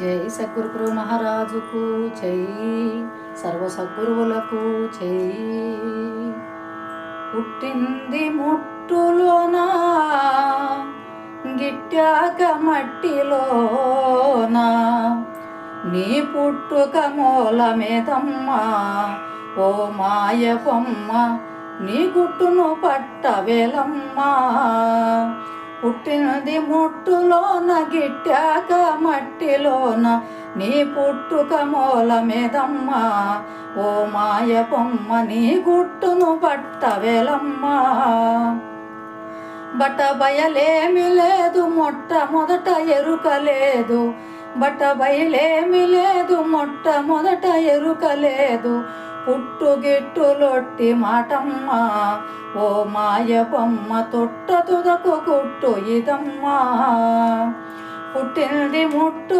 జై సద్గురు మహారాజుకు జై. సర్వ సద్గురువులకు జై. పుట్టింది ముట్టులోనా గిట్టాక మట్టిలోనా. నీ పుట్టుక మూలమేదమ్మా ఓ మాయపమ్మ నీ గుట్టును పట్టవేలమ్మా పుట్టినది ముట్టులోన గిట్టాక మట్టిలోన నీ పుట్టుక మూలమేదమ్మా ఓ మాయ పొమ్మ నీ గుట్టును పట్టవేలమ్మా బట్ట బయలేమి లేదు మొట్టమొదట ఎరుక లేదు. బట్ట బయలేమి లేదు మొట్టమొదట ఎరుక లేదు. పుట్టుగిట్టులొట్టి మాటమ్మ ఓ బొమ్మ తొట్ట తుదకు కుట్టు ఇదమ్మా. పుట్టింది ముట్టు